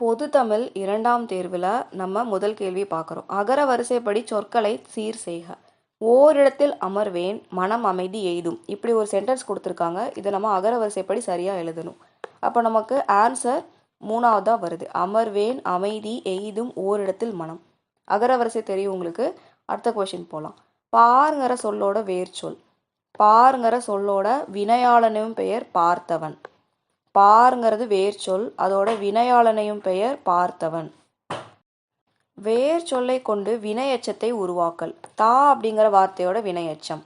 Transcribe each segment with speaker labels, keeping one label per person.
Speaker 1: பொதுத்தமிழ் இரண்டாம் தேர்வில் நம்ம முதல் கேள்வி பார்க்குறோம். அகர வரிசைப்படி சொற்களை சீர் செய்க. ஓரிடத்தில் அமர்வேன் மனம் அமைதி எய்தும். இப்படி ஒரு சென்டென்ஸ் கொடுத்துருக்காங்க. இதை நம்ம அகர வரிசைப்படி சரியாக எழுதணும். அப்போ நமக்கு ஆன்சர் மூணாவதாக வருது. அமர்வேன் அமைதி எய்தும் ஓரிடத்தில் மனம். அகர வரிசை தெரியும் உங்களுக்கு. அடுத்த கொஷின் போகலாம் பாருங்கிற சொல்லோட வேர்ச்சொல். பாருங்கிற சொல்லோட வினையாளனும் பெயர் பார்த்தவன். பார்ங்கிறது வேர்ச்சொல் அதோட வினையாளனையும் பெயர் பார்த்தவன். வேர் சொல்லை கொண்டு வினையச்சத்தை உருவாக்கல். தா அப்படிங்கிற வார்த்தையோட வினையச்சம்.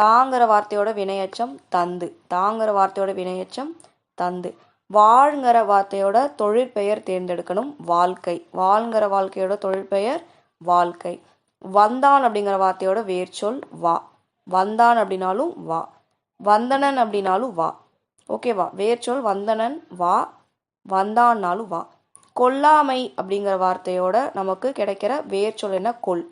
Speaker 1: தாங்கிற வார்த்தையோட வினையச்சம் தந்து. தாங்கிற வார்த்தையோட வினையச்சம் தந்து. வாழ்ங்கிற வார்த்தையோட தொழிற்பெயர் தேர்ந்தெடுக்கணும் வாழ்க்கை. வாழ்ங்கிற வாழ்க்கையோட தொழிற்பெயர் வாழ்க்கை. வந்தான் அப்படிங்கிற வார்த்தையோட வேர்ச்சொல் வா. வந்தான் அப்படின்னாலும் வா. வந்தனன் அப்படின்னாலும் வா. ஓகேவா வேர்ச்சொல் வந்தனன் வா. வந்தான்னாலும் வா. கொல்லாமை அப்படிங்கிற வார்த்தையோட நமக்கு கிடைக்கிற வேர்ச்சொல் என்ன? கொல்.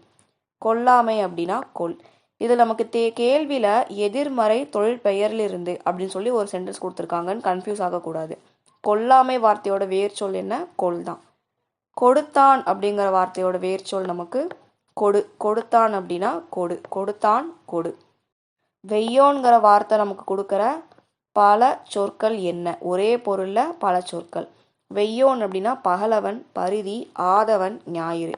Speaker 1: கொல்லாமை அப்படின்னா கொல். இது நமக்கு தே கேள்வியில் எதிர்மறை தொழில் பெயரிலிருந்து அப்படின்னு சொல்லி ஒரு சென்டென்ஸ் கொடுத்துருக்காங்கன்னு கன்ஃபியூஸ் ஆகக்கூடாது. கொல்லாமை வார்த்தையோட வேர்ச்சொல் என்ன? கொல் தான். கொடுத்தான் அப்படிங்கிற வார்த்தையோட வேர்ச்சொல் நமக்கு கொடு. கொடுத்தான் அப்படின்னா கொடு. கொடுத்தான் கொடு. வெய்யோங்கிற வார்த்தை நமக்கு கொடுக்குற பல சொற்கள் என்ன? ஒரே பொருளில் பல சொற்கள். வெய்யோன் அப்படின்னா பகலவன் பருதி ஆதவன் ஞாயிறு.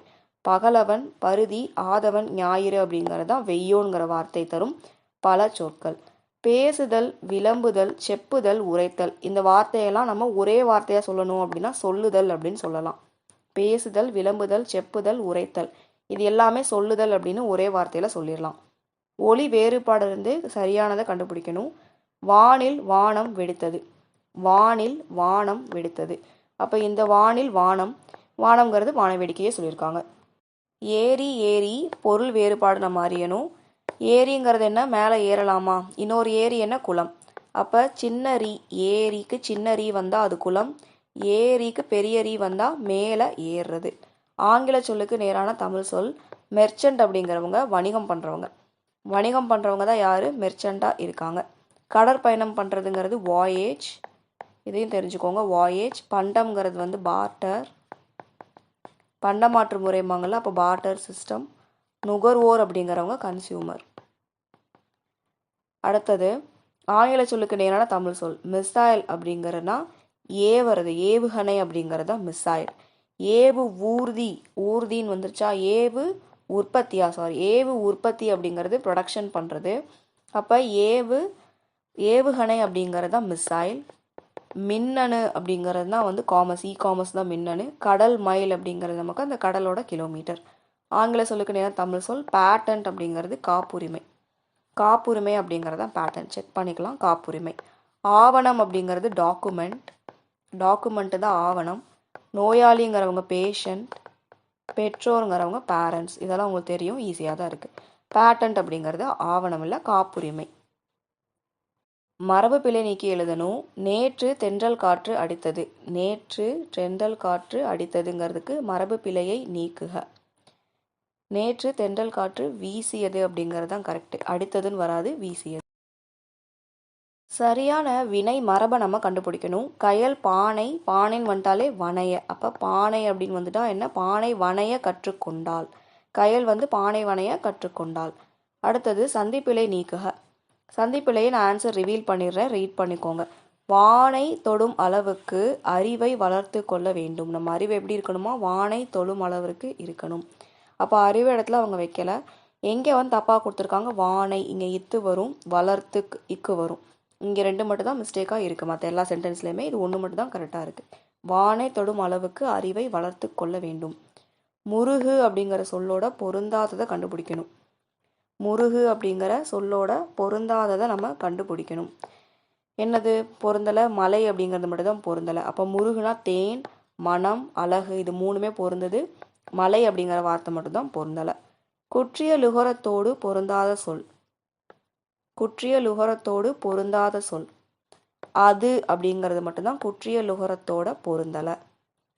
Speaker 1: பகலவன் பருதி ஆதவன் ஞாயிறு அப்படிங்கிறது தான் வெய்யோன்கிற வார்த்தை தரும் பல சொற்கள். பேசுதல் விளம்புதல் செப்புதல் உரைத்தல். இந்த வார்த்தையெல்லாம் நம்ம ஒரே வார்த்தையாக சொல்லணும் அப்படின்னா சொல்லுதல் அப்படின்னு சொல்லலாம். பேசுதல் விளம்புதல் செப்புதல் உரைத்தல். இது எல்லாமே சொல்லுதல் அப்படின்னு ஒரே வார்த்தையில் சொல்லிடலாம். ஒளி வேறுபாடு இருந்து சரியானதை கண்டுபிடிக்கணும். வானில் வானம் வெடித்தது. வானில் வானம் வெடித்தது. அப்போ இந்த வானில் வானம் வானம்ங்கிறது வான வேடிக்கையே சொல்லியிருக்காங்க. ஏரி ஏரி பொருள் பெருபாடு நம்ம அறியணும். ஏரிங்கிறது என்ன? மேலே ஏறலாமா? இன்னொரு ஏரி என்ன? குளம். அப்போ சின்ன ரீ ஏரிக்கு சின்ன ரீ வந்தால் அது குளம். ஏரிக்கு பெரிய ரீ வந்தால் மேலே ஏறுறது. ஆங்கில சொல்லுக்கு நேரான தமிழ் சொல் மெர்ச்சன்ட் அப்படிங்கிறவங்க வணிகம் பண்ணுறவங்க வணிகம் பண்ணுறவங்க தான் யார்? மெர்ச்சண்ட்டாக இருக்காங்க. கடற்பயணம் பண்ணுறதுங்கிறது வாயேஜ் இதையும் தெரிஞ்சுக்கோங்க. வாயேஜ் பண்டம்ங்கிறது வந்து பார்ட்டர் பண்டமாற்று முறைமாங்கல்ல அப்போ பார்ட்டர் சிஸ்டம் நுகர்வோர் அப்படிங்கிறவங்க கன்சியூமர் அடுத்தது ஆங்கில சொல்லுக்கு நேரான தமிழ் சொல். மிசைல் அப்படிங்கிறதுனா ஏவுறது ஏவுகணை அப்படிங்கிறது தான் மிசைல் ஏவு ஊர்தி ஊர்தின்னு வந்துருச்சா? ஏவு உற்பத்தியா? சாரி ஏவு உற்பத்தி அப்படிங்கிறது ப்ரொடக்ஷன் பண்ணுறது அப்போ ஏவு ஏவுகணை அப்படிங்கிறது தான் மிசைல் மின்னணு அப்படிங்கிறது தான் வந்து காமர்ஸ் இ காமர்ஸ் தான் மின்னணு கடல் மைல் அப்படிங்கிறது நமக்கு அந்த கடலோட கிலோமீட்டர் ஆங்கில சொல்லுக்கு நேரம் தமிழ் சொல் பேட்டன்ட் அப்படிங்கிறது காப்புரிமை. காப்புரிமை அப்படிங்கிறது தான் பேட்டன் செக் பண்ணிக்கலாம் காப்புரிமை. ஆவணம் அப்படிங்கிறது டாக்குமெண்ட் டாக்குமெண்ட்டு தான் ஆவணம். நோயாளிங்கிறவங்க பேஷண்ட் பெற்றோருங்கிறவங்க பேரண்ட்ஸ் இதெல்லாம் உங்களுக்கு தெரியும் ஈஸியாக தான் இருக்குது பேட்டன்ட் அப்படிங்கிறது ஆவணம் இல்லை காப்புரிமை. மரபு பிழை நீக்கி எழுதணும் நேற்று தென்றல் காற்று அடித்தது. நேற்று தென்றல் காற்று அடித்ததுங்கிறதுக்கு மரபு பிழையை நீக்குக. நேற்று தென்றல் காற்று வீசியது அப்படிங்கிறது தான் கரெக்டு அடித்ததுன்னு வராது வீசியது. சரியான வினை மரபை நம்ம கண்டுபிடிக்கணும். கயல் பானை பானைன்னு வந்துட்டாலே வனைய. அப்போ பானை அப்படின்னு வந்துட்டா என்ன? பானை வனைய கற்றுக்கொண்டாள் கயல் வந்து பானை வனைய கற்றுக்கொண்டாள் அடுத்தது சந்திப்பிலை நீக்குக. சந்திப்பிலேயே நான் ஆன்சர் ரிவீல் பண்ணிடுறேன். ரீட் பண்ணிக்கோங்க. வானை தொடும் அளவுக்கு அறிவை வளர்த்து கொள்ள வேண்டும். நம்ம அறிவு எப்படி இருக்கணுமா வானை தொடும் அளவிற்கு இருக்கணும். அப்போ அறிவு இடத்துல அவங்க வைக்கல. எங்கே வந்து தப்பாக கொடுத்துருக்காங்க? வானை இங்கே இத்து வரும் வளர்த்து இக்கு வரும். இங்கே ரெண்டு மட்டும் தான் மிஸ்டேக்காக இருக்குது மற்ற எல்லா சென்டென்ஸ்லையுமே இது ஒன்று மட்டும் தான் கரெக்டாக இருக்குது வானை தொடும் அளவுக்கு அறிவை வளர்த்து கொள்ள வேண்டும். முருகு அப்படிங்கிற சொல்லோட பொருந்தாததை கண்டுபிடிக்கணும். முருகு அப்படிங்கிற சொல்லோட பொருந்தாததை நம்ம கண்டுபிடிக்கணும். என்னது? பொருந்தலை மலை அப்படிங்கிறது மட்டும்தான் பொருந்தலை. அப்போ முருகுனா தேன் மனம் அழகு இது மூணுமே பொருந்தது. மலை அப்படிங்கிற வார்த்தை மட்டும்தான் பொருந்தலை. குற்றிய லுகரத்தோடு பொருந்தாத சொல். குற்றிய லுகரத்தோடு பொருந்தாத சொல். அது அப்படிங்கிறது மட்டும்தான் குற்றிய லுகரத்தோட பொருந்தலை.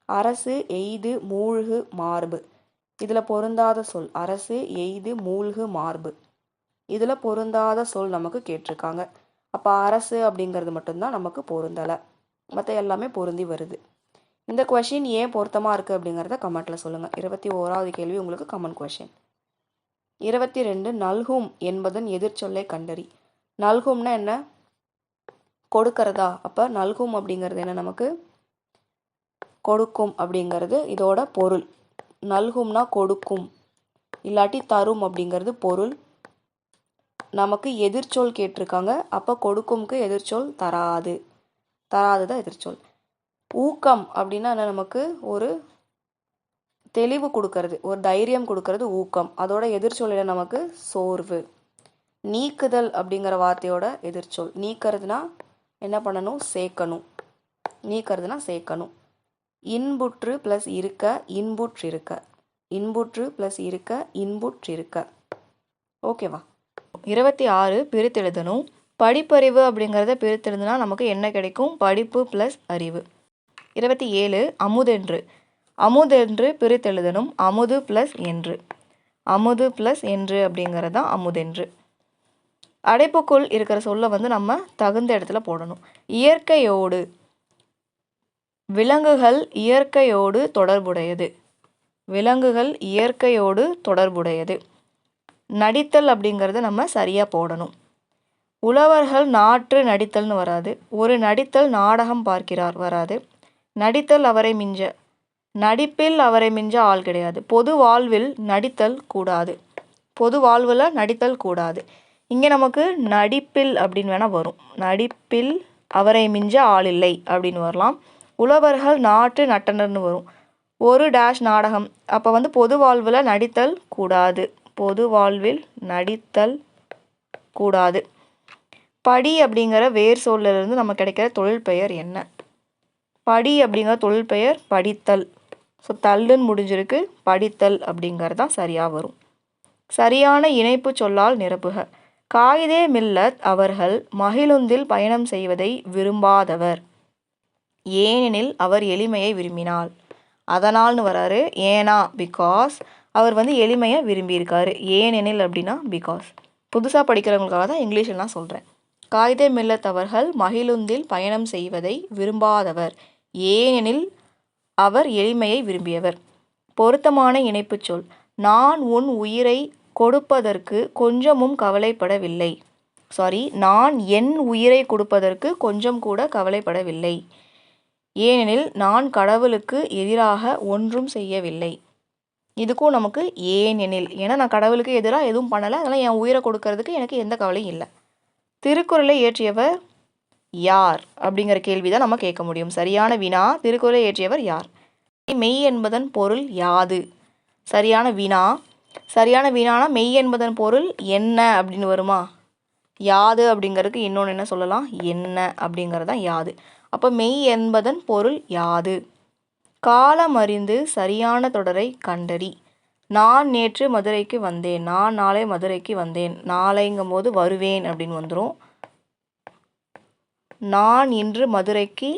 Speaker 1: அரசு எய்து மூழ்கு மார்பு. இதில் பொருந்தாத சொல் அரசு எய்து மூழ்கு மார்பு. இதில் பொருந்தாத சொல் நமக்கு கேட்டிருக்காங்க. அப்போ அரசு அப்படிங்கிறது மட்டும்தான் நமக்கு பொருந்தலை. மற்ற எல்லாமே பொருந்தி வருது.
Speaker 2: இந்த கொஷின் ஏன் பொருத்தமாக இருக்குது அப்படிங்கிறத கமெண்ட்டில் சொல்லுங்கள் இருபத்தி ஓராவது கேள்வி உங்களுக்கு கமெண்ட் கொஷின் இருபத்தி ரெண்டு நல்கும் என்பதன் எதிர்ச்சொல்லை கண்டறி. நல்கும்னா என்ன? கொடுக்கறதா? அப்போ நல்கும் அப்படிங்கிறது என்ன நமக்கு? கொடுக்கும் அப்படிங்கிறது இதோட பொருள். நல்கும்னா கொடுக்கும். இல்லாட்டி தரும் அப்படிங்கிறது பொருள். நமக்கு எதிர்ச்சொல் கேட்டிருக்காங்க. அப்போ கொடுக்கும்க்கு எதிர்ச்சொல் தராது. தராது தான் எதிர்ச்சொல். ஊக்கம் அப்படின்னா என்ன? நமக்கு ஒரு தெளிவு கொடுக்கறது. ஒரு தைரியம் கொடுக்கறது ஊக்கம். அதோட எதிர்ச்சொல் என்ன? நமக்கு சோர்வு. நீக்குதல் அப்படிங்கிற வார்த்தையோட எதிர்ச்சொல். நீக்கிறதுனா என்ன பண்ணணும்? சேர்க்கணும். நீக்கிறதுனா சேர்க்கணும். இன்புற்று ப்ளஸ் இருக்க இன்புற்றிருக்க. இன்புற்று ப்ளஸ் இருக்க இன்புற்றிருக்க. ஓகேவா? இருபத்தி ஆறு பிரித்தெழுதணும். படிப்பறிவு அப்படிங்கிறத பிரித்தெழுதுனா நமக்கு என்ன கிடைக்கும்? படிப்பு ப்ளஸ் அறிவு. இருபத்தி ஏழு அமுதென்று. அமுதென்று பிரித்தெழுதணும். அமுது ப்ளஸ் என்று. அமுது ப்ளஸ் என்று அப்படிங்கிறது தான் அமுதென்று. அடைப்புக்குள் இருக்கிற சொல்லை வந்து நம்ம தகுந்த இடத்துல போடணும். இயற்கையோடு விலங்குகள் இயற்கையோடு தொடர்புடையது. விலங்குகள் இயற்கையோடு தொடர்புடையது. நடித்தல் அப்படிங்கிறத நம்ம சரியாக போடணும். உழவர்கள் நாற்று நடித்தல்னு வராது. ஒரு நடித்தல் நாடகம் பார்க்கிறார் வராது. நடித்தல் அவரை மிஞ்ச நடிப்பில் அவரை மிஞ்ச ஆள் கிடையாது. பொது வாழ்வில் நடித்தல் கூடாது. பொது வாழ்வில் நடித்தல் கூடாது. இங்கே நமக்கு நடிப்பில் அப்படின்னு வேணால் வரும். நடிப்பில் அவரை மிஞ்ச ஆள் இல்லை அப்படின்னு வரலாம். உழவர்கள் நாட்டு நட்டனர்னு வரும். ஒரு டேஷ் நாடகம். அப்போ வந்து பொது வாழ்வில் நடித்தல் கூடாது. பொது வாழ்வில் நடித்தல் கூடாது. படி அப்படிங்கிற வேர் சொல்லிருந்து நம்ம கிடைக்கிற தொழில் பெயர் என்ன? படி அப்படிங்கிற தொழில் பெயர் படித்தல். ஸோ தள்ளுன்னு முடிஞ்சிருக்கு படித்தல் அப்படிங்கிறது தான் சரியாக வரும். சரியான இணைப்பு சொல்லால் நிரப்புக. காயிதே மில்லத் அவர்கள் மகிழுந்தில் பயணம் செய்வதை விரும்பாதவர். ஏனெனில் அவர் எளிமையை விரும்பினாள் அதனால்னு வராரு ஏனா பிகாஸ் அவர் வந்து எளிமையை விரும்பியிருக்காரு. ஏனெனில் அப்படின்னா பிகாஸ் புதுசாக படிக்கிறவங்களுக்காக தான் இங்கிலீஷ்லாம் சொல்கிறேன் காகித மில்லத்தவர்கள் மகிழுந்தில் பயணம் செய்வதை விரும்பாதவர். ஏனெனில் அவர் எளிமையை விரும்பியவர். பொருத்தமான இணைப்புச் சொல். நான் உன் உயிரை கொடுப்பதற்கு கொஞ்சமும் கவலைப்படவில்லை. சாரி நான் என் உயிரை கொடுப்பதற்கு கொஞ்சம் கூட கவலைப்படவில்லை. ஏனெனில் நான் கடவுளுக்கு எதிராக ஒன்றும் செய்யவில்லை. இதுக்கும் நமக்கு ஏனெனில் ஏன்னா நான் கடவுளுக்கு எதிராக எதுவும் பண்ணலை அதனால் என் உயிரை கொடுக்கறதுக்கு எனக்கு எந்த கவலையும் இல்லை. திருக்குறளை இயற்றியவர் யார்? அப்படிங்கிற கேள்வி தான் நம்ம கேட்க முடியும். சரியான வினா திருக்குறளை இயற்றியவர் யார்? மெய் என்பதன் பொருள் யாது? சரியான வினா சரியான வினானா மெய் என்பதன் பொருள் என்ன அப்படின்னு வருமா? யாது அப்படிங்கிறதுக்கு இன்னொன்று என்ன சொல்லலாம்? என்ன அப்படிங்கிறது தான் யாது. அப்போ மெய் என்பதன் பொருள் யாது? காலம் அறிந்து சரியான தொடரை கண்டறி. நான் நேற்று மதுரைக்கு வந்தேன். நான் நாளை மதுரைக்கு வந்தேன். நாளைங்கும் போது வருவேன் அப்படின்னு வந்துடும் நான் இன்று மதுரைக்கு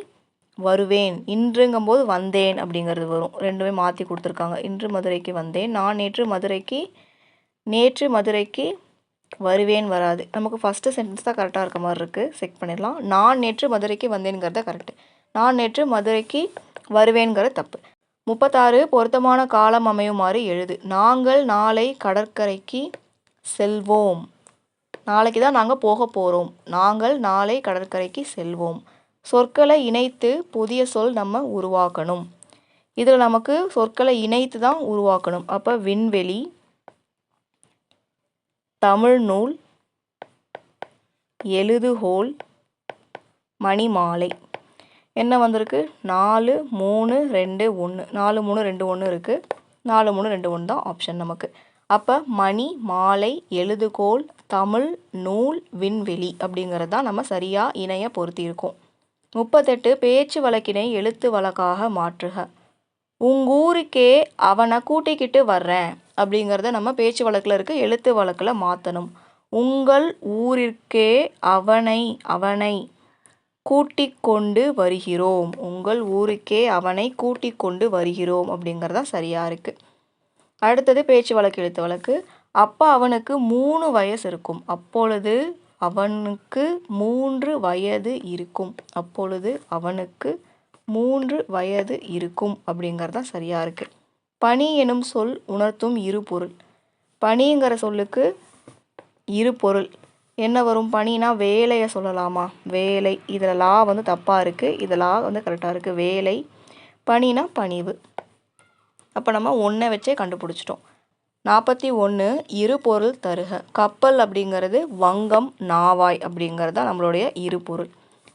Speaker 2: வருவேன். இன்றுங்கும்போது வந்தேன் அப்படிங்கிறது வரும். ரெண்டுமே மாற்றி கொடுத்துருக்காங்க. இன்று மதுரைக்கு வந்தேன். நான் நேற்று மதுரைக்கு நேற்று மதுரைக்கு வருவேன் வராது. நமக்கு ஃபஸ்ட்டு சென்டென்ஸ் தான் கரெக்டாக இருக்க மாதிரி இருக்குது செக் பண்ணிடலாம். நான் நேற்று மதுரைக்கு வந்தேங்கிறத கரெக்டு நான் நேற்று மதுரைக்கு வருவேங்கிறது தப்பு. முப்பத்தாறு பொருத்தமான காலம் அமையுமாறு எழுது. நாங்கள் நாளை கடற்கரைக்கு செல்வோம். நாளைக்கு தான் நாங்கள் போக போகிறோம் நாங்கள் நாளை கடற்கரைக்கு செல்வோம். சொற்களை இணைத்து புதிய சொல் நம்ம உருவாக்கணும். இதில் நமக்கு சொற்களை இணைத்து தான் உருவாக்கணும். அப்போ விண்வெளி தமிழ் நூல் எழுதுகோல் மணிமாலை. என்ன வந்திருக்கு? நாலு மூணு ரெண்டு ஒன்று நாலு மூணு ரெண்டு ஒன்று இருக்குது நாலு மூணு ரெண்டு ஒன்று தான் ஆப்ஷன் நமக்கு. அப்போ மணி மாலை எழுதுகோல் தமிழ் நூல் விண்வெளி அப்படிங்கிறது தான் நம்ம சரியாக இணைய பொருத்தியிருக்கோம். முப்பத்தெட்டு பேச்சு வழக்கினை எழுத்து வழக்காக மாற்றுக. உங்கூருக்கே அவனை கூட்டிக்கிட்டு வர்றேன். அப்படிங்கிறத நம்ம பேச்சு வழக்கில் இருக்க எழுத்து வழக்கில் மாற்றணும் உங்கள் ஊரிற்கே அவனை அவனை கூட்டிக் கொண்டு வருகிறோம். உங்கள் ஊருக்கே அவனை கூட்டிக் கொண்டு வருகிறோம் அப்படிங்கிறதா சரியாக இருக்குது அடுத்தது பேச்சு வழக்கு எழுத்து வழக்கு. அப்போ அவனுக்கு மூணு வயசு இருக்கும். அப்பொழுது அவனுக்கு மூன்று வயது இருக்கும். அப்பொழுது அவனுக்கு மூன்று வயது இருக்கும் அப்படிங்கிறது தான் சரியாக இருக்குது பனி எனும் சொல் உணர்த்தும் இரு பொருள். பனிங்கிற சொல்லுக்கு இரு பொருள். என்ன வரும் பனினா வேலையை சொல்லலாமா? வேலை. இதில் லா வந்து தப்பாக இருக்குது இதில் லா வந்து கரெக்டாக இருக்குது வேலை. பனினா பணிவு. அப்போ நம்ம ஒன்றை வச்சே கண்டுபிடிச்சிட்டோம். நாற்பத்தி ஒன்று இரு பொருள் தருக. கப்பல் அப்படிங்கிறது வங்கம் நாவாய் அப்படிங்கிறது தான் நம்மளுடைய இரு பொருள்.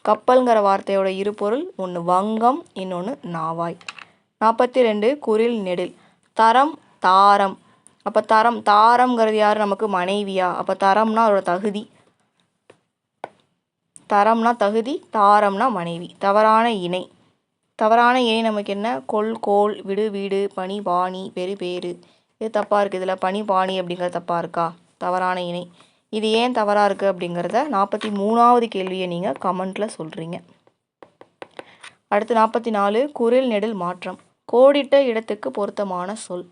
Speaker 2: கப்பல்ங்கிற வார்த்தையோட இரு பொருள் ஒன்று வங்கம் இன்னொன்று நாவாய். நாற்பத்தி ரெண்டு குரில் நெடில். தரம் தாரம். அப்போ தரம் தாரம்ங்கிறது யார்? நமக்கு மனைவியா. அப்போ தரம்னா அதோட தகுதி. தரம்னா தகுதி தாரம்னா மனைவி. தவறான இணை. தவறான இணை நமக்கு என்ன? கொல் கோல் விடு வீடு பனி பாணி பெரு பேரு இது தப்பாக இருக்குது இதில் பனி பாணி அப்படிங்கிறது தப்பாக இருக்கா? தவறான இணை. இது ஏன் தவறாக இருக்குது அப்படிங்கிறத நாற்பத்தி மூணாவது கேள்வியை நீங்கள் கமெண்ட்டில் சொல்கிறீங்க அடுத்து நாற்பத்தி நாலு குரில் நெடில் மாற்றம். கோடிட்ட இடத்துக்கு பொருத்தமான சொல்.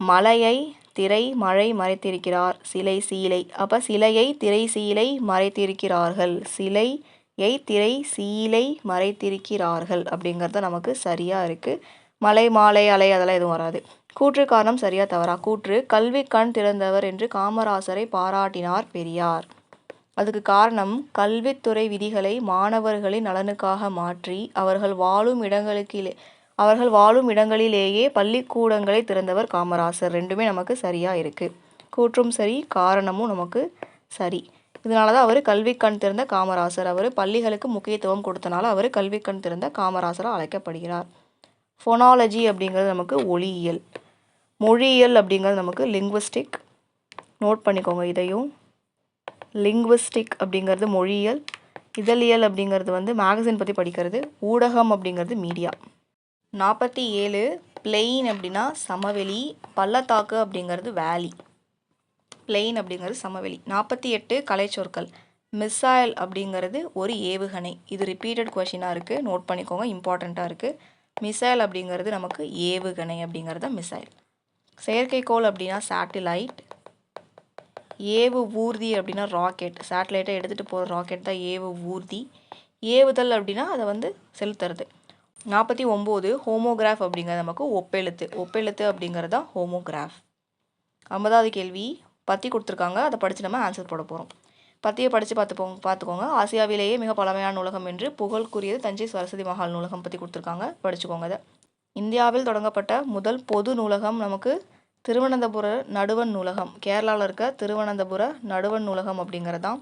Speaker 2: மலையை திரை மழை மறைத்திருக்கிறார். சிலை சீலை. அப்போ சிலையை திரை சீலை மறைத்திருக்கிறார்கள். சிலையை திரை சீலை மறைத்திருக்கிறார்கள் அப்படிங்கிறது நமக்கு சரியாக இருக்குது மலை மாலை அலை அதெல்லாம் எதுவும் வராது. கூற்று காரணம் சரியா தவறா. கூற்று கல்வி கண் திறந்தவர் என்று காமராசரை பாராட்டினார் பெரியார். அதுக்கு காரணம் கல்வித்துறை விதிகளை மாணவர்களின் நலனுக்காக மாற்றி அவர்கள் வாழும் இடங்களுக்கு அவர்கள் வாழும் இடங்களிலேயே பள்ளிக்கூடங்களை திறந்தவர் காமராசர். ரெண்டுமே நமக்கு சரியாக இருக்குது கூற்றும் சரி காரணமும் நமக்கு சரி. இதனால தான் அவர் கல்வி கண் திறந்த காமராசர். அவர் பள்ளிகளுக்கு முக்கியத்துவம் கொடுத்தனால அவர் கல்வி கண் திறந்த காமராசராக அழைக்கப்படுகிறார். ஃபொனாலஜி அப்படிங்கிறது நமக்கு ஒளியியல். மொழியியல் அப்படிங்கிறது நமக்கு லிங்குவிஸ்டிக் நோட் பண்ணிக்கோங்க இதையும். லிங்குவிஸ்டிக் அப்படிங்கிறது மொழியியல் இதழியல் அப்படிங்கிறது வந்து மேகசின் பற்றி படிக்கிறது ஊடகம் அப்படிங்கிறது மீடியா நாற்பத்தி ஏழு பிளெயின் அப்படின்னா சமவெளி பள்ளத்தாக்கு அப்படிங்கிறது வேலி பிளெயின் அப்படிங்கிறது சமவெளி. நாற்பத்தி எட்டு கலைச்சொற்கள். மிசைல் அப்படிங்கிறது ஒரு ஏவுகணை. இது ரிப்பீட்டட் கொஷினாக இருக்குது நோட் பண்ணிக்கோங்க இம்பார்ட்டண்ட்டாக இருக்குது மிசைல் அப்படிங்கிறது நமக்கு ஏவுகணை அப்படிங்கிறது தான் மிசைல் செயற்கைக்கோள் அப்படின்னா சேட்டிலைட் ஏவு ஊர்தி அப்படின்னா ராக்கெட் சேட்டலைட்டை எடுத்துகிட்டு போகிற ராக்கெட் தான் ஏவு ஊர்தி. ஏவுதல் அப்படின்னா அதை வந்து செலுத்துறது. நாற்பத்தி ஒம்பது ஹோமோகிராஃப் அப்படிங்கிறது நமக்கு ஒப்பெழுத்து. ஒப்பெழுத்து அப்படிங்கிறது தான் ஹோமோகிராஃப் ஐம்பதாவது கேள்வி. பற்றி கொடுத்துருக்காங்க. அதை படித்து நம்ம ஆன்சர் போட போகிறோம் பற்றியை படித்து பார்த்துப்போ பார்த்துக்கோங்க. ஆசியாவிலேயே மிக பழமையான நூலகம் என்று புகழ்க்குரியது தஞ்சை சரஸ்வதி மஹால் நூலகம் பற்றி கொடுத்துருக்காங்க. படிச்சுக்கோங்க அதை இந்தியாவில் தொடங்கப்பட்ட முதல் பொது நூலகம் நமக்கு திருவனந்தபுர நடுவன் நூலகம். கேரளாவில் இருக்க திருவனந்தபுர நடுவன் நூலகம் அப்படிங்கிறது தான்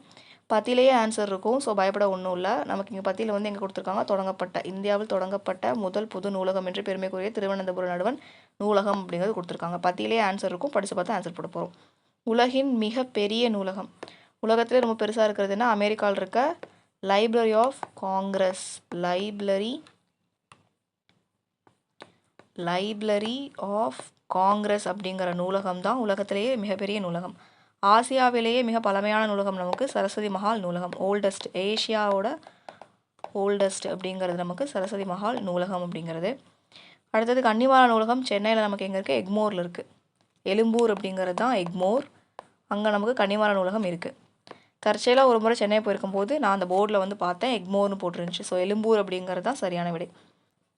Speaker 2: பத்திலேயே ஆன்சர் இருக்கும். ஸோ பயப்பட ஒன்றும் இல்லை. நமக்கு இங்கே பத்தியில் வந்து எங்கே கொடுத்துருக்காங்க? தொடங்கப்பட்ட இந்தியாவில் தொடங்கப்பட்ட முதல் புது நூலகம் என்று பெருமைக்குரிய திருவனந்தபுர நடுவன் நூலகம் அப்படிங்கிறது கொடுத்துருக்காங்க. பத்தியிலேயே ஆன்சர் இருக்கும். படித்து பார்த்து ஆன்சர் போட போகிறோம் உலகின் மிக பெரிய நூலகம். உலகத்திலே ரொம்ப பெருசாக இருக்கிறதுனா அமெரிக்காவில் இருக்க library of Congress library library of Congress அப்படிங்கிற நூலகம் தான் உலகத்திலேயே மிகப்பெரிய நூலகம். ஆசியாவிலேயே மிக பழமையான நூலகம் நமக்கு சரஸ்வதி மஹால் நூலகம். ஓல்டஸ்ட் ஏஷியாவோட ஓல்டஸ்ட் அப்படிங்கிறது நமக்கு சரஸ்வதி மஹால் நூலகம் அப்படிங்கிறது. அடுத்தது கன்னிமாரா நூலகம். சென்னையில் நமக்கு எங்கே இருக்குது எக்மோரில் இருக்குது எலும்பூர் அப்படிங்கிறது தான் எக்மோர். அங்கே நமக்கு கன்னிமாரா நூலகம் இருக்குது தற்செயலாக ஒரு முறை சென்னை போயிருக்கும் போது நான் அந்த போர்டில் வந்து பார்த்தேன். எக்மோர்னு போட்டுருந்துச்சு. ஸோ எலும்பூர் அப்படிங்கிறது தான் சரியான விடை.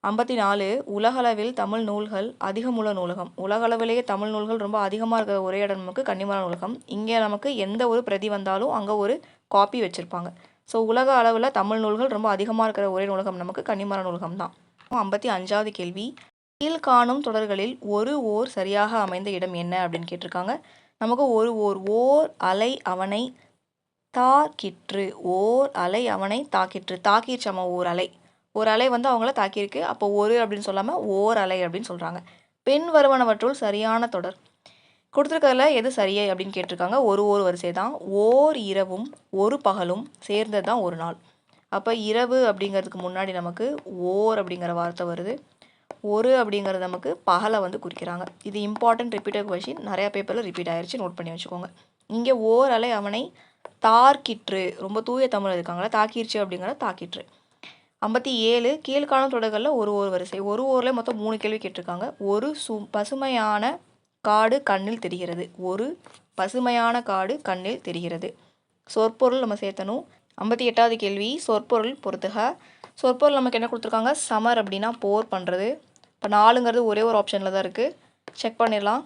Speaker 2: ஐம்பத்தி நாலு உலகளவில் தமிழ் நூல்கள் அதிகமுள்ள நூலகம். உலகளவிலேயே தமிழ் நூல்கள் ரொம்ப அதிகமாக இருக்கிற ஒரே இடம் நமக்கு கன்னிமர நூலகம். இங்கே நமக்கு எந்த ஒரு பிரதி வந்தாலும் அங்கே ஒரு காப்பி வச்சுருப்பாங்க. ஸோ உலக அளவில் தமிழ் நூல்கள் ரொம்ப அதிகமாக இருக்கிற ஒரே நூலகம் நமக்கு கன்னிமர நூலகம் தான். ஐம்பத்தி அஞ்சாவது கேள்வி. கீழ்காணும் தொடர்களில் ஒரு ஓர் சரியாக அமைந்த இடம் என்ன அப்படின்னு கேட்டிருக்காங்க. நமக்கு ஒரு ஓர் ஓர் அலை அவனை தாக்கிற்று. ஓர் அலை அவனை தாக்கிற்று. தாக்கிடுச்சாமா ஓர் அலை. ஒரு அலை வந்து அவங்கள தாக்கியிருக்கு. அப்போ ஒரு அப்படின்னு சொல்லாமல் ஓர் அலை அப்படின்னு சொல்கிறாங்க பெண் வருவனவற்றுள் சரியான தொடர். கொடுத்துருக்கறதுல எது சரியை அப்படின்னு கேட்டிருக்காங்க. ஒரு ஒரு வரிசை தான். ஓர் இரவும் ஒரு பகலும் சேர்ந்தது தான் ஒரு நாள். அப்போ இரவு அப்படிங்கிறதுக்கு முன்னாடி நமக்கு ஓர் அப்படிங்கிற வார்த்தை வருது. ஒரு அப்படிங்கிறது நமக்கு பகலை வந்து குறிக்கிறாங்க. இது இம்பார்ட்டன்ட் ரிப்பீட்டட் கொஷின் நிறையா பேப்பரில் ரிப்பீட் ஆயிடுச்சு நோட் பண்ணி வச்சுக்கோங்க. இங்கே ஓர் அலை அவனை தாக்கிற்று. ரொம்ப தூய தமிழ் இருக்காங்களா தாக்கிருச்சு அப்படிங்கிற தாக்கிற்று. ஐம்பத்தி ஏழு கீழ்காணும் தொடர்களில் ஒரு ஒரு வரிசை. ஒரு ஊரில் மொத்தம் மூணு கேள்வி கேட்டிருக்காங்க. ஒரு சு பசுமையான காடு கண்ணில் தெரிகிறது. ஒரு பசுமையான காடு கண்ணில் தெரிகிறது. சொற்பொருள் நம்ம சேர்த்தணும். ஐம்பத்தி எட்டாவது கேள்வி சொற்பொருள் பொறுத்துக. சொற்பொருள் நமக்கு என்ன கொடுத்துருக்காங்க? சமர் அப்படின்னா போர் பண்ணுறது இப்போ நாலுங்கிறது ஒரே ஒரு ஆப்ஷனில் தான் இருக்குது செக் பண்ணிடலாம்.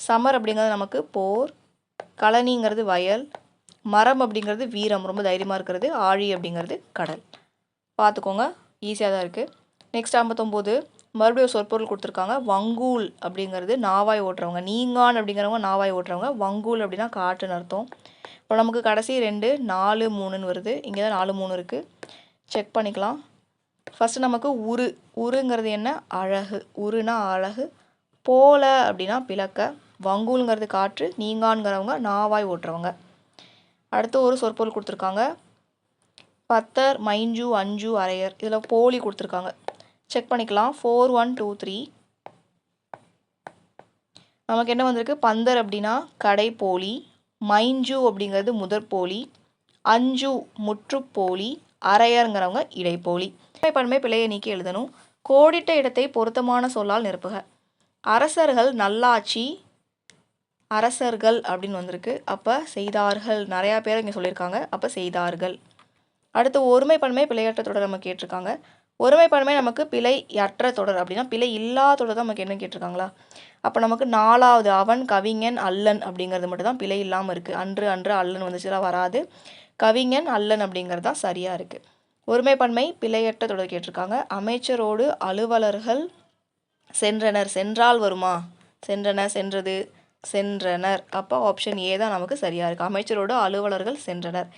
Speaker 2: சமர் அப்படிங்கிறது நமக்கு போர் கழனிங்கிறது வயல் மரம் அப்படிங்கிறது வீரம் ரொம்ப தைரியமாக இருக்கிறது ஆழி அப்படிங்கிறது கடல். பார்த்துக்கோங்க. ஈஸியாக தான் இருக்குது நெக்ஸ்ட் ஐம்பத்தொம்போது மறுபடியும் ஒரு சொற்பொருள் கொடுத்துருக்காங்க. வங்கூல் அப்படிங்கிறது நாவாய் ஓட்டுறவங்க. நீங்கான் அப்படிங்கிறவங்க நாவாய் ஓட்டுறவங்க. வங்கூல் அப்படின்னா காட்டுன்னு அர்த்தம். இப்போ நமக்கு கடைசி ரெண்டு நாலு மூணுன்னு வருது. இங்கே தான் நாலு மூணு இருக்குது செக் பண்ணிக்கலாம். ஃபஸ்ட்டு நமக்கு உரு. உருங்கிறது என்ன? அழகு. உருனா அழகு. போல அப்படின்னா பிளக்க. வங்கூலுங்கிறது காற்று. நீங்கான்கிறவங்க நாவாய் ஓட்டுறவங்க. அடுத்து ஒரு சொற்பொருள் கொடுத்துருக்காங்க. பத்தர் மைஞ்சு அஞ்சு அரையர். இதில் போலி கொடுத்துருக்காங்க. செக் பண்ணிக்கலாம். ஃபோர் ஒன் டூ த்ரீ நமக்கு என்ன வந்திருக்கு? பந்தர் அப்படின்னா கடை போலி மைஞ்சு அப்படிங்கிறது முதற்போலி அஞ்சு முற்றுப்போலி அரையருங்கிறவங்க இடைப்போலி பன்மை பிழையை நீக்கி எழுதணும். கோடிட்ட இடத்தை பொருத்தமான சொல்லால் நிரப்புக. அரசர்கள் நல்லாட்சி அரசர்கள் அப்படின்னு வந்திருக்கு. அப்போ செய்தார்கள். நிறையா பேர் இங்கே சொல்லியிருக்காங்க. அப்போ செய்தார்கள். அடுத்து ஒருமைப்பன்மை பிழையற்ற தொடர் நம்ம கேட்டிருக்காங்க. ஒருமைப்பன்மை நமக்கு பிழை அற்ற தொடர் அப்படின்னா பிழை இல்லாத தொடர் தான் நமக்கு என்ன கேட்டிருக்காங்களா? அப்போ நமக்கு நாலாவது அவன் கவிஞன் அல்லன் அப்படிங்கிறது மட்டும் தான் பிழை இல்லாமல் இருக்குது அன்று அன்று அல்லன் வந்துச்சுன்னா வராது. கவிஞன் அல்லன் அப்படிங்கிறது தான் சரியாக இருக்குது ஒருமைப்பன்மை பிழையற்ற தொடர் கேட்டிருக்காங்க. அமைச்சரோடு அலுவலர்கள் சென்றனர். சென்றால் வருமா? சென்றனர். சென்றது சென்றனர். அப்போ ஆப்ஷன் ஏ தான் நமக்கு சரியாக இருக்குது அமைச்சரோடு அலுவலர்கள் சென்றனர்.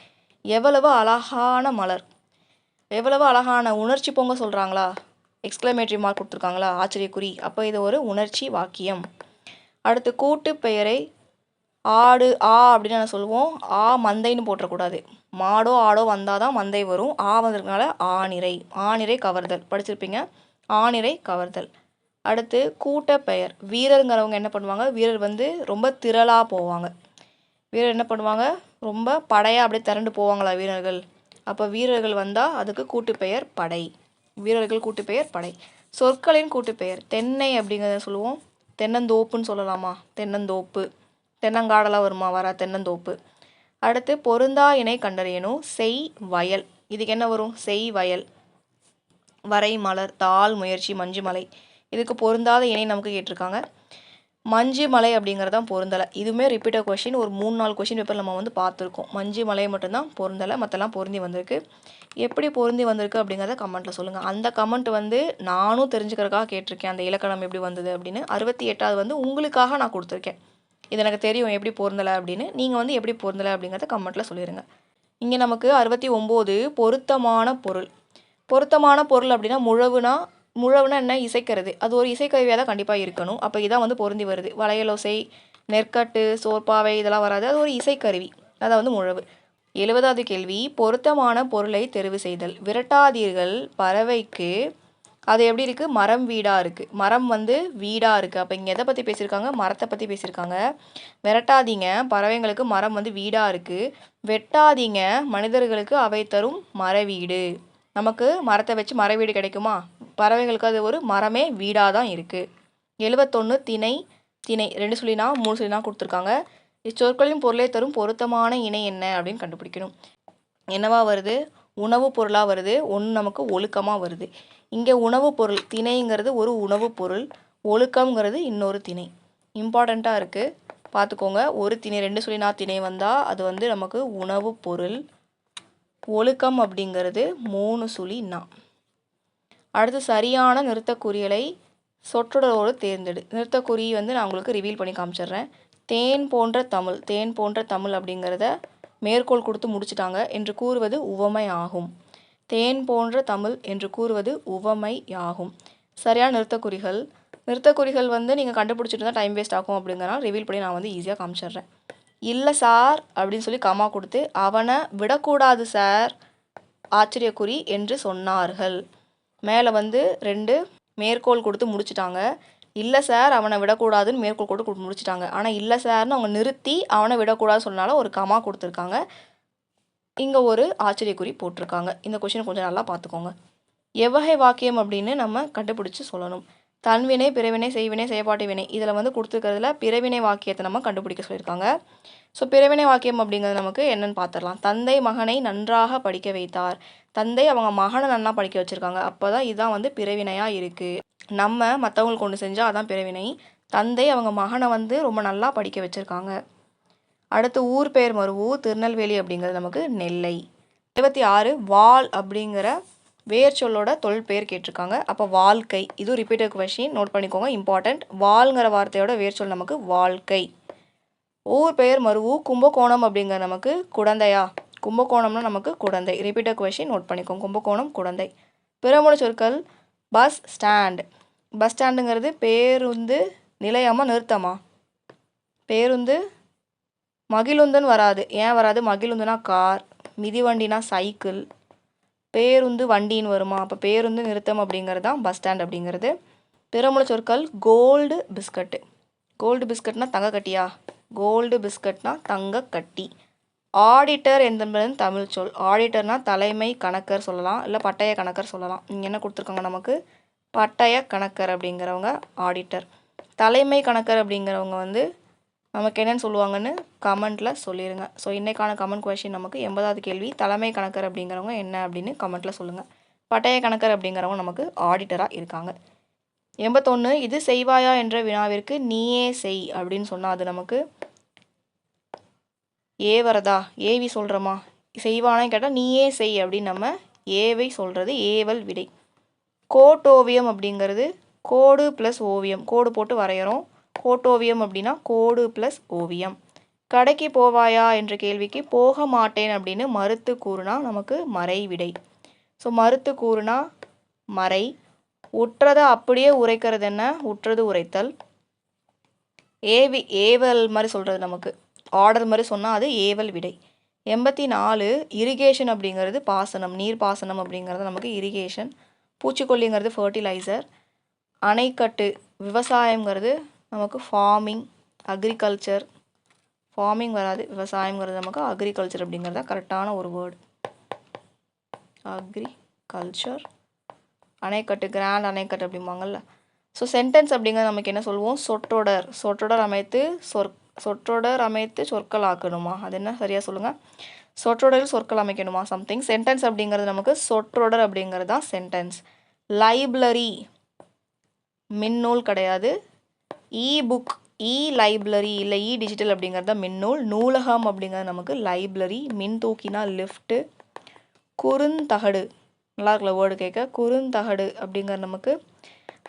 Speaker 2: எவ்வளவு அழகான மலர். எவ்வளவு அழகான உணர்ச்சி பொங்க சொல்கிறாங்களா எக்ஸ்க்ளமேட்டரி மார்க் கொடுத்துருக்காங்களா? ஆச்சரியக்குறி. அப்போ இது ஒரு உணர்ச்சி வாக்கியம். அடுத்து கூட்டு பெயரை ஆடு ஆ அப்படின்னு நான் சொல்லுவோம். ஆ மந்தைன்னு போட்டக்கூடாது மாடோ ஆடோ வந்தால் தான் மந்தை வரும். ஆ வந்ததுனால ஆணிரை ஆணிரை கவர்தல். படிச்சிருப்பீங்க? ஆணிரை கவர்தல். அடுத்து கூட்ட பெயர். வீரருங்கிறவங்க என்ன பண்ணுவாங்க? வீரர் வந்து ரொம்ப திரளாக போவாங்க. வீரர் என்ன பண்ணுவாங்க? ரொம்ப படையாக அப்படியே திரண்டு போவாங்களா வீரர்கள்? அப்போ வீரர்கள் வந்தால் அதுக்கு கூட்டு பெயர் படை. வீரர்கள் கூட்டு பெயர் படை. சொற்களின் கூட்டு பெயர் தென்னை அப்படிங்கிறத சொல்லுவோம். தென்னந்தோப்புன்னு சொல்லலாமா? தென்னந்தோப்பு. தென்னங்காடெல்லாம் வருமா? வரா தென்னந்தோப்பு. அடுத்து பொருந்தா இணை கண்டறியணும் செய் வயல். இதுக்கு என்ன வரும்? செய் வயல். வரை மலர் தாள் முயற்சி மஞ்சு மலை இதுக்கு பொருந்தாத இணை நமக்கு கேட்டிருக்காங்க. மஞ்சு மலை அப்படிங்கிறதான் பொருந்தலை. இதுவுமே ரிப்பீட்டாக கொஷின் ஒரு மூணு நாலு கொஷின் பேப்பர் நம்ம வந்து பார்த்துருக்கோம். மஞ்சு மலை மட்டும்தான் பொருந்தலை மற்றெல்லாம் பொருந்தி வந்திருக்கு. எப்படி பொருந்தி வந்திருக்கு அப்படிங்கிறத கமெண்ட்டில் சொல்லுங்கள் அந்த கமெண்ட் வந்து நானும் தெரிஞ்சுக்கிறக்காக கேட்டிருக்கேன். அந்த இலக்கணம் எப்படி வந்தது அப்படின்னு. அறுபத்தி எட்டாவது வந்து உங்களுக்காக நான் கொடுத்துருக்கேன். இது எனக்கு தெரியும் எப்படி பொருந்தலை அப்படின்னு. நீங்கள் வந்து எப்படி பொருந்தலை அப்படிங்கிறத கமெண்ட்டில் சொல்லிடுங்க இங்கே நமக்கு அறுபத்தி ஒம்பது பொருத்தமான பொருள். பொருத்தமான பொருள் அப்படின்னா முழவுனா முழவுனா என்ன? இசைக்கிறது அது ஒரு இசைக்கருவியாக தான் கண்டிப்பாக இருக்கணும். அப்போ இதான் வந்து பொருந்தி வருது. வளையலோசை நெற்கட்டு சோர்பாவை இதெல்லாம் வராது. அது ஒரு இசைக்கருவி. அதான் வந்து முழவு. எழுபதாவது கேள்வி. பொருத்தமான பொருளை தெரிவு செய்தல். விரட்டாதீர்கள் பறவைக்கு. அது எப்படி இருக்குது மரம் வீடாக இருக்குது மரம் வந்து வீடாக இருக்குது அப்போ இங்கே எதை பற்றி பேசியிருக்காங்க? மரத்தை பற்றி பேசியிருக்காங்க. விரட்டாதீங்க. பறவைங்களுக்கு மரம் வந்து வீடாக இருக்குது வெட்டாதீங்க. மனிதர்களுக்கு அவை தரும் மர வீடு நமக்கு மரத்தை வச்சு மர வீடு கிடைக்குமா? பறவைகளுக்கு அது ஒரு மரமே வீடாக தான் இருக்குது எழுபத்தொன்று திணை திணை. ரெண்டு சொல்லினா மூணு சொல்லினா கொடுத்துருக்காங்க. இச்சொற்களின் பொருளை தரும் பொருத்தமான இணை என்ன அப்படின்னு கண்டுபிடிக்கணும். என்னவா வருது? உணவுப் பொருளாக வருது. ஒன்று நமக்கு ஒழுக்கமாக வருது. இங்கே உணவுப் பொருள் திணைங்கிறது ஒரு உணவுப் பொருள். ஒழுக்கம்ங்கிறது இன்னொரு திணை. இம்பார்ட்டண்ட்டாக இருக்குது பார்த்துக்கோங்க. ஒரு திணை ரெண்டு சொல்லினா திணை வந்தால் அது வந்து நமக்கு உணவுப் பொருள். ஒழுக்கம் அப்படிங்கிறது மூணு சுழி நான் அடுத்து சரியான நிறுத்தக்குறியலை சொற்றொடரோடு தேர்ந்தெடு. நிறுத்தக்குறி வந்து நான் உங்களுக்கு ரிவீல் பண்ணி காமிச்சிடுறேன். தேன் போன்ற தமிழ் தேன் போன்ற தமிழ் அப்படிங்கிறத மேற்கோள் கொடுத்து முடிச்சிட்டாங்க என்று கூறுவது உவமை ஆகும். தேன் போன்ற தமிழ் என்று கூறுவது உவமை ஆகும். சரியான நிறுத்தக்குறிகள். நிறுத்தக்குறிகள் வந்து நீங்கள் கண்டுபிடிச்சிட்டு தான் டைம் வேஸ்ட் ஆகும் அப்படிங்கிறனால ரிவீல் பண்ணி நான் வந்து ஈஸியாக காமிச்சிடுறேன். இல்லை சார் அப்படின்னு சொல்லி கமா கொடுத்து அவனை விடக்கூடாது சார் ஆச்சரியக்குறி என்று சொன்னார்கள். மேலே வந்து ரெண்டு மேற்கோள் கொடுத்து முடிச்சிட்டாங்க. இல்லை சார் அவனை விடக்கூடாதுன்னு மேற்கோள் கொடுத்து கொடு- முடிச்சிட்டாங்க. ஆனால் இல்லை சார்னு அவங்க நிறுத்தி அவனை விடக்கூடாது சொன்னால ஒரு கமா கொடுத்துருக்காங்க. இங்கே ஒரு ஆச்சரியக்குறி போட்டிருக்காங்க. இந்த கொஷினை கொஞ்சம் நல்லா பார்த்துக்கோங்க. எவ்வகை வாக்கியம் அப்படின்னு நம்ம கண்டுபிடிச்சி சொல்லணும். தன்வினை பிறவினை செய்வினை செயற்பாட்டு வினை இதில் வந்து கொடுத்துருக்கிறதுல பிறவினை வாக்கியத்தை நம்ம கண்டுபிடிக்க சொல்லியிருக்காங்க. ஸோ பிறவினை வாக்கியம் அப்படிங்கிறது நமக்கு என்னென்னு பார்த்துடலாம் தந்தை மகனை நன்றாக படிக்க வைத்தார். தந்தை அவங்க மகனை நன்னா படிக்க வச்சுருக்காங்க. அப்போ தான் இதுதான் வந்து பிறவினையாக இருக்குது நம்ம மற்றவங்களுக்கு ஒன்று செஞ்சால் அதான் பிறவினை. தந்தை அவங்க மகனை வந்து ரொம்ப நல்லா படிக்க வச்சுருக்காங்க. அடுத்து ஊர் பெயர் மருவு திருநெல்வேலி அப்படிங்கிறது நமக்கு நெல்லை. இருபத்தி ஆறு வால் அப்படிங்கிற வேர் சொல்லோட தொல் பெயர் கேட்டிருக்காங்க. அப்போ வாழ்க்கை இதுவும் ரிப்பீட்டட் கொஷின் நோட் பண்ணிக்கோங்க இம்பார்ட்டண்ட் வால்ங்கிற வார்த்தையோட வேர் சொல் நமக்கு வாழ்க்கை. ஊர் பெயர் மருவு கும்பகோணம் அப்படிங்கிற நமக்கு குடந்தையா? கும்பகோணம்னா நமக்கு குடந்தை. ரிப்பீட்டட் கொஷின் நோட் பண்ணிக்கோங்க. கும்பகோணம் குடந்தை. பிறமொழி சொற்கள் பஸ் ஸ்டாண்ட் பஸ் ஸ்டாண்டுங்கிறது பேருந்து நிலையமாக நிறுத்தமா? பேருந்து மகிழுந்துன்னு வராது. ஏன் வராது? மகிழுந்துனா கார் மிதிவண்டினா சைக்கிள். பேருந்து வண்டின்னு வருமா? அப்போ பேருந்து நிறுத்தம் அப்படிங்கிறது தான் பஸ் ஸ்டாண்ட் அப்படிங்கிறது. பிறமொழி சொற்கள் கோல்டு பிஸ்கட்டு கோல்டு பிஸ்கட்னா தங்க கட்டியா? கோல்டு பிஸ்கட்னா தங்க கட்டி. ஆடிட்டர் என்பது தமிழ் சொல். ஆடிட்டர்னா தலைமை கணக்கர் சொல்லலாம். இல்லை பட்டய கணக்கர் சொல்லலாம். இங்கே என்ன கொடுத்துருக்காங்க நமக்கு? பட்டய கணக்கர் அப்படிங்கிறவங்க ஆடிட்டர் தலைமை கணக்கர் அப்படிங்கிறவங்க வந்து நமக்கு என்னென்னு சொல்லுவாங்கன்னு கமெண்ட்டில் சொல்லிடுங்க ஸோ இன்றைக்கான கமெண்ட் கொஷின் நமக்கு எண்பதாவது கேள்வி தலைமை கணக்கர் அப்படிங்கிறவங்க என்ன அப்படின்னு கமெண்ட்டில் சொல்லுங்கள் பட்டய கணக்கர் அப்படிங்கிறவங்க நமக்கு ஆடிட்டராக இருக்காங்க. எண்பத்தொன்று இது செய்வாயா என்ற வினாவிற்கு நீயே செய் அப்படின்னு சொன்னால் அது நமக்கு ஏ வரதா? ஏவி சொல்கிறோமா செய்வானான்னு கேட்டால் நீயே செய் அப்படின்னு நம்ம ஏவை சொல்கிறது ஏவல் விடை. கோட்டோவியம் அப்படிங்கிறது கோடு ப்ளஸ் ஓவியம். கோடு போட்டு வரைகிறோம் கோட்டோவியம் அப்படின்னா கோடு ப்ளஸ் ஓவியம். கடைக்கு போவாயா என்ற கேள்விக்கு போக மாட்டேன் அப்படின்னு மறுத்து கூறுனா நமக்கு மறை விடை. ஸோ மறுத்து கூறுனா மறை. உற்றதை அப்படியே உரைக்கிறது என்ன? உற்றது உரைத்தல். ஏவி ஏவல் மாதிரி சொல்கிறது நமக்கு. ஆர்டர் மாதிரி சொன்னால் அது ஏவல் விடை. எண்பத்தி நாலு இரிகேஷன் அப்படிங்கிறது பாசனம் நீர் பாசனம் அப்படிங்கிறது நமக்கு இரிகேஷன் பூச்சிக்கொல்லிங்கிறது ஃபர்டிலைசர் அணைக்கட்டு விவசாயங்கிறது நமக்கு ஃபார்மிங் அக்ரிகல்ச்சர் ஃபார்மிங் வராது விவசாயங்கிறது நமக்கு அக்ரிகல்ச்சர் அப்படிங்கிறது தான் கரெக்டான ஒரு வேர்டு அக்ரிகல்ச்சர் அணைக்கட்டு கிராண்ட் அணைக்கட்டு அப்படிம்பாங்கல்ல. ஸோ சென்டென்ஸ் அப்படிங்கிறது நமக்கு என்ன சொல்லுவோம்? சொற்றொடர். சொற்றொடர் அமைத்து சொற் சொற்றொடர் அமைத்து சொற்கள் ஆக்கணுமா அது என்ன? சரியாக சொல்லுங்கள் சொற்றொடரில் சொற்கள் அமைக்கணுமா? சம்திங் சென்டென்ஸ் அப்படிங்கிறது நமக்கு சொற்றொடர் அப்படிங்கிறது தான் சென்டென்ஸ் லைப்ரரி மின்னூல் கிடையாது. இ புக் இ லைப்ரரி இல்லை இ டிஜிட்டல் அப்படிங்கிறது தான் மின்னூல். நூலகம் அப்படிங்கிறது நமக்கு லைப்ரரி மின் தூக்கினா லிஃப்ட்டு குறுந்தகடு. நல்லா இருக்கல வேர்டு கேட்க? குறுந்தகடு அப்படிங்கிற நமக்கு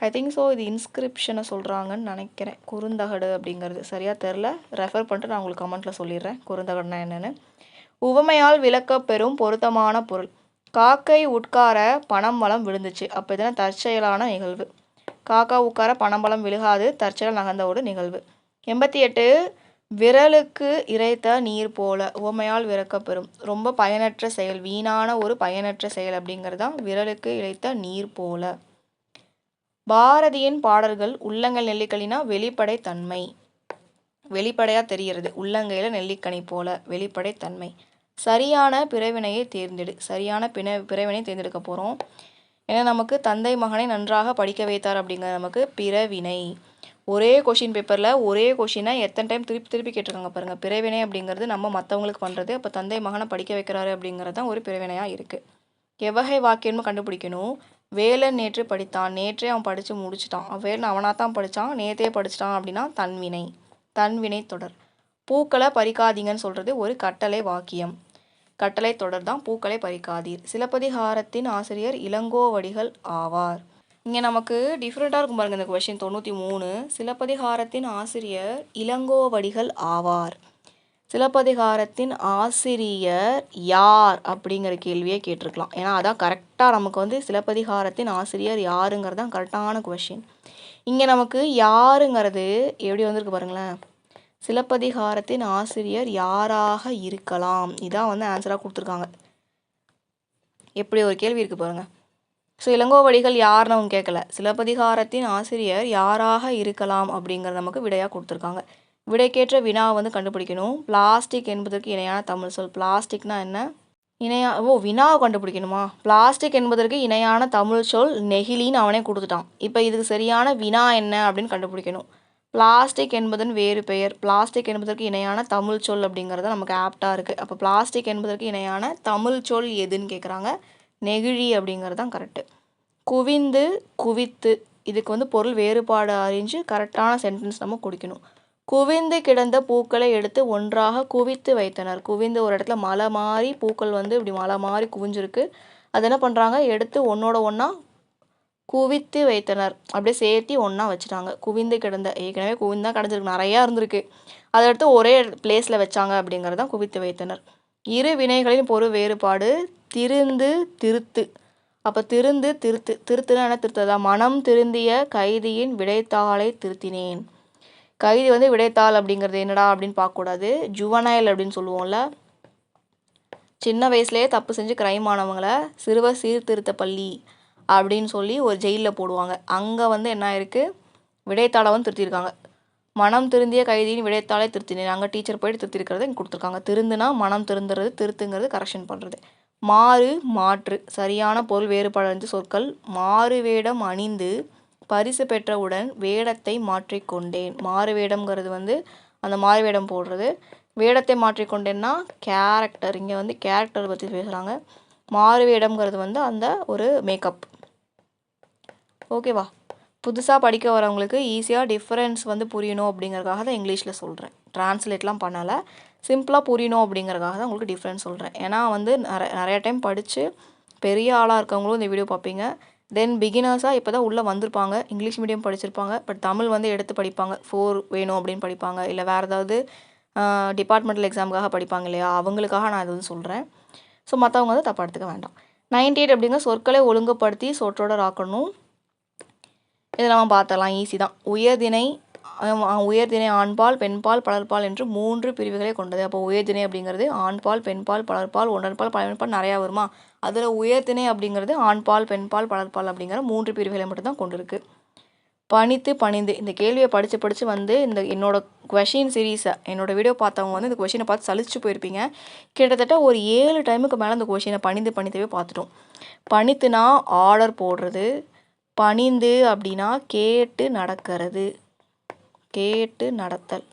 Speaker 2: ஐ திங்க் ஸோ இது இன்ஸ்கிரிப்ஷனை சொல்கிறாங்கன்னு நினைக்கிறேன். குறுந்தகடு அப்படிங்கிறது. சரியாக தெரில ரெஃபர் பண்ணிட்டு நான் உங்களுக்கு கமெண்ட்டில் சொல்லிடுறேன். குறுந்தகடுனா என்னென்னு. உவமையால் விளக்கப்பெறும் பொருத்தமான பொருள். காக்கை உட்கார பணம் வளம் விழுந்துச்சு. அப்போ இதெல்லாம் தற்செயலான நிகழ்வு. காக்கா உட்கார பணம்பழம் விழுகாது தற்செயல் நகர்ந்தவோடு நிகழ்வு. எண்பத்தி எட்டு விரலுக்கு இறைத்த நீர் போல உவமையால் விறக்கப்பெறும். ரொம்ப பயனற்ற செயல் வீணான ஒரு பயனற்ற செயல் அப்படிங்கிறது தான் விரலுக்கு இழைத்த நீர் போல. பாரதியின் பாடல்கள் உள்ளங்கள் நெல்லிக்கனினா வெளிப்படை தன்மை. வெளிப்படையாக தெரிகிறது உள்ளங்கையில் நெல்லிக்கனி போல வெளிப்படை தன்மை. சரியான பிறவினையை தேர்ந்தெடு சரியான பின பிறவினை தேர்ந்தெடுக்க போகிறோம் ஏன்னா நமக்கு தந்தை மகனை நன்றாக படிக்க வைத்தார் அப்படிங்கிற நமக்கு பிறவினை. ஒரே கொஷின் பேப்பரில் ஒரே கொஷினை எத்தனை டைம் திருப்பி திருப்பி கேட்டிருக்காங்க பாருங்கள் பிறவினை அப்படிங்கிறது நம்ம மற்றவங்களுக்கு பண்ணுறது அப்போ தந்தை மகனை படிக்க வைக்கிறாரு அப்படிங்கிறது தான் ஒரு பிறவினையாக இருக்குது எவ்வகை வாக்கியம்னு கண்டுபிடிக்கணும். வேலன் நேற்று படித்தான். நேற்றே அவன் படித்து முடிச்சிட்டான். வேலன் அவனாக தான் படித்தான் நேற்றே படிச்சிட்டான் அப்படின்னா தன்வினை. தன்வினை தொடர். பூக்களை பறிக்காதீங்கன்னு சொல்கிறது ஒரு கட்டளை வாக்கியம். கட்டளை தொடர் தான் பூக்களை பறிக்காதீர். சிலப்பதிகாரத்தின் ஆசிரியர் இளங்கோவடிகள் ஆவார். இங்கே நமக்கு டிஃப்ரெண்ட்டாக இருக்கும் பாருங்கள் இந்த கொஷின் தொண்ணூற்றி மூணு. சிலப்பதிகாரத்தின் ஆசிரியர் இளங்கோவடிகள் ஆவார். சிலப்பதிகாரத்தின் ஆசிரியர் யார் அப்படிங்கிற கேள்வியை கேட்டிருக்கலாம். ஏன்னா அதான் கரெக்டாக நமக்கு வந்து சிலப்பதிகாரத்தின் ஆசிரியர் யாருங்கிறது தான் கரெக்டான கொஷின் இங்கே நமக்கு யாருங்கிறது எப்படி வந்திருக்கு பாருங்களேன். சிலப்பதிகாரத்தின் ஆசிரியர் யாராக இருக்கலாம்? இதான் வந்து ஆன்சராக கொடுத்துருக்காங்க. எப்படி ஒரு கேள்வி இருக்குது பாருங்கள் ஸோ இளங்கோவடிகள் யாருன்னு அவங்க கேட்கல சிலப்பதிகாரத்தின் ஆசிரியர் யாராக இருக்கலாம் அப்படிங்கிறத நமக்கு விடையாக கொடுத்துருக்காங்க. விடைக்கேற்ற வினா வந்து கண்டுபிடிக்கணும். பிளாஸ்டிக் என்பதற்கு இணையான தமிழ் சொல். பிளாஸ்டிக்னா என்ன? இணையா ஓ வினாவை கண்டுபிடிக்கணுமா? பிளாஸ்டிக் என்பதற்கு இணையான தமிழ் சொல் நெகிழின்னு அவனே கொடுத்துட்டான். இப்போ இதுக்கு சரியான வினா என்ன அப்படின்னு கண்டுபிடிக்கணும். பிளாஸ்டிக் என்பதன் வேறு பெயர். பிளாஸ்டிக் என்பதற்கு இணையான தமிழ் சொல் அப்படிங்கிறது நமக்கு ஆப்டாக இருக்குது அப்போ பிளாஸ்டிக் என்பதற்கு இணையான தமிழ் சொல் எதுன்னு கேட்குறாங்க நெகிழி அப்படிங்கிறது தான் கரெக்டு குவிந்து குவித்து இதுக்கு வந்து பொருள் வேறுபாடு அறிஞ்சு கரெக்டான சென்டென்ஸ் நம்ம குடிக்கணும். குவிந்து கிடந்த பூக்களை எடுத்து ஒன்றாக குவித்து வைத்தனர். குவிந்து ஒரு இடத்துல மலை மாதிரி பூக்கள் வந்து இப்படி மலை மாதிரி குவிஞ்சிருக்கு. அது என்ன பண்ணுறாங்க எடுத்து ஒன்றோட ஒன்றா குவித்து வைத்தனர். அப்படியே சேர்த்தி ஒன்றா வச்சுட்டாங்க. குவிந்து கிடந்த ஏற்கனவே குவிந்து தான் கிடஞ்சிருக்கு நிறையா இருந்திருக்கு. அதை எடுத்து ஒரே பிளேஸில் வச்சாங்க அப்படிங்கிறது தான் குவித்து வைத்தனர். இரு வினைகளின் பொரு வேறுபாடு திருந்து திருத்து. அப்போ திருந்து திருத்து. திருத்துனா என்ன திருத்ததா மனம் திருந்திய கைதியின் விடைத்தாளை திருத்தினேன். கைதி வந்து விடைத்தாள் அப்படிங்கிறது என்னடா அப்படின்னு பார்க்கக்கூடாது. ஜுவனைல் அப்படின்னு சொல்லுவோம்ல. சின்ன வயசுலேயே தப்பு செஞ்சு கிரைம் ஆனவங்களை சிறுவர் சீர்திருத்த பள்ளி. அப்படின்னு சொல்லி ஒரு ஜெயிலில் போடுவாங்க. அங்கே வந்து என்ன ஆயிருக்கு? விடைத்தாளை வந்து திருத்தியிருக்காங்க மனம் திருந்திய கைதியின் விடைத்தாளை திருத்தினேன். அங்கே டீச்சர் போயிட்டு திருத்திருக்கிறது இங்கே கொடுத்துருக்காங்க. திருந்துனா மனம் திருந்துறது திருத்துங்கிறது கரெக்ஷன் பண்ணுறது மாறு மாற்று. சரியான பொருள் வேறுபாடு சொற்கள் மாறு வேடம் அணிந்து பரிசு பெற்றவுடன் வேடத்தை மாற்றிக்கொண்டேன் மாறு வேடம்ங்கிறது வந்து அந்த மாறு வேடம் போடுறது. வேடத்தை மாற்றிக்கொண்டேன்னா கேரக்டர் இங்கே வந்து கேரக்டர் பற்றி பேசுகிறாங்க மாறு வேடம்ங்கிறது வந்து அந்த ஒரு மேக்கப் ஓகேவா? புதுசாக படிக்க வரவங்களுக்கு ஈஸியாக டிஃப்ரென்ஸ் வந்து புரியணும் அப்படிங்கிறதுக்காக தான் இங்கிலீஷில் சொல்கிறேன் ட்ரான்ஸ்லேட்லாம் பண்ணலை. சிம்பிளாக புரியணும் அப்படிங்கிறதுக்காக தான் உங்களுக்கு டிஃப்ரென்ஸ் சொல்கிறேன் ஏன்னா வந்து நிறைய நிறைய டைம் படித்து பெரிய ஆளாக இருக்கவங்களும் இந்த வீடியோ பார்ப்பீங்க. தென் பிகினர்ஸாக இப்போ தான் உள்ளே வந்திருப்பாங்க. இங்கிலீஷ் மீடியம் படிச்சிருப்பாங்க. பட் தமிழ் வந்து எடுத்து படிப்பாங்க. ஃபோர் வேணும் அப்படின்னு படிப்பாங்க. இல்லை வேறு ஏதாவது டிபார்ட்மெண்டல் எக்ஸாமுக்காக படிப்பாங்க இல்லையா? அவங்களுக்காக நான் இது வந்து சொல்கிறேன் ஸோ மற்றவங்க வந்து தப்பாக எடுத்துக்க வேண்டாம். நைன்டி எயிட் அப்படிங்கிற சொற்களை ஒழுங்குபடுத்தி சொற்றோடர் ஆக்கணும். இதை நம்ம பார்த்தலாம் ஈஸி தான் உயர்தினை உயர்தினை ஆண்பால் பெண்பால் பலர்பால் என்று மூன்று பிரிவுகளை கொண்டது. அப்போ உயர்தினை அப்படிங்கிறது ஆண்பால் பெண்பால் பலர்பால் ஒன்றன்பால் பலர்பால் நிறையா வருமா? அதில் உயர்தினை அப்படிங்கிறது ஆண்பால் பெண்பால் பலர்பால் அப்படிங்கிற மூன்று பிரிவுகளை மட்டும்தான் கொண்டிருக்கு. பணித்து பணிந்து. இந்த கேள்வியை படித்து படித்து வந்து இந்த என்னோட கொஷின் சீரீஸை என்னோட வீடியோ பார்த்தவங்க வந்து இந்த கொஷினை பார்த்து சலிச்சு போயிருப்பீங்க. கிட்டத்தட்ட ஒரு ஏழு டைமுக்கு மேலே அந்த கொஷினை பணிந்து பணித்தவே பார்த்துட்டோம். பணித்துனா ஆர்டர் போடுறது பணிந்து அப்படின்னா கேட்டு நடக்கிறது. கேட்டு நடத்தல்.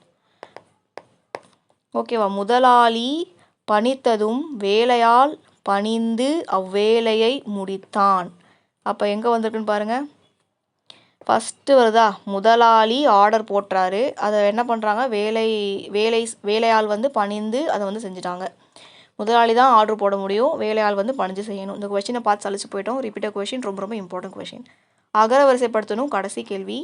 Speaker 2: ஓகேவா? முதலாளி பணித்ததும் வேலையால் பணிந்து அவ்வேலையை முடித்தான். அப்போ எங்கே வந்திருக்குன்னு பாருங்கள் ஃபஸ்ட்டு வருதா? முதலாளி ஆர்டர் போட்டுறாரு. அதை என்ன பண்ணுறாங்க வேலை வேலை வேலையால் வந்து பணிந்து அதை வந்து செஞ்சுட்டாங்க. முதலாளி தான் ஆர்டர் போட முடியும். வேலையால் வந்து பணிஞ்சு செய்யணும். இந்த கொஷினை பார்த்து சளிச்சு போயிட்டோம். ரிப்பீட்டாக கொஷின் ரொம்ப ரொம்ப இம்பார்ட்டன்ட் கொஷின் அகர வரிசைப்படுத்தணும் கடைசி கேள்வி.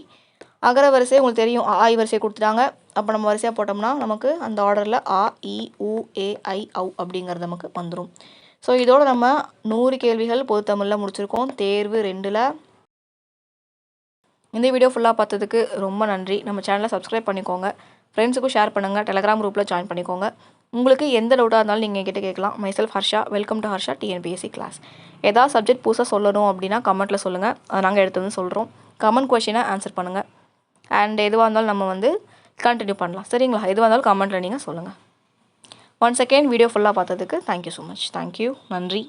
Speaker 2: அகர வரிசை உங்களுக்கு தெரியும் ஆய் வரிசை கொடுத்துட்டாங்க. அப்போ நம்ம வரிசையாக போட்டோம்னா நமக்கு அந்த ஆர்டரில் ஆ இ உ ஏ ஐ ஔ அப்படிங்கிறது நமக்கு வந்துடும் ஸோ இதோடு நம்ம நூறு கேள்விகள் பொதுத்தமிழில் முடிச்சிருக்கோம். தேர்வு ரெண்டில். இந்த வீடியோ ஃபுல்லாக பார்த்ததுக்கு ரொம்ப நன்றி. நம்ம சேனலை சப்ஸ்கிரைப் பண்ணிக்கோங்க. ஃப்ரெண்ட்ஸுக்கும் ஷேர் பண்ணுங்கள் டெலகிராம் குரூப்பில் ஜாயின் பண்ணிக்கோங்க. உங்களுக்கு எந்த டவுட்டாக இருந்தாலும் நீங்கள் என்கிட்ட கேட்கலாம். Myself Harsha. Welcome to Harsha TNPSC class ஏதாவது சப்ஜெக்ட் புதுசாக சொல்லணும் அப்படின்னா கமெண்ட்டில் சொல்லுங்கள் அதை நாங்கள் எடுத்து வந்து சொல்கிறோம் கமெண்ட் கொஷினை ஆன்சர் பண்ணுங்கள் அண்ட் எதுவாக இருந்தாலும் நம்ம வந்து கண்டினியூ பண்ணலாம். சரிங்களா? எதுவாக இருந்தாலும் கமெண்ட்டில் நீங்கள் சொல்லுங்கள் ஒன் செகண்ட் வீடியோ ஃபுல்லாக பார்த்ததுக்கு தேங்க்யூ ஸோ மச் தேங்க்யூ நன்றி.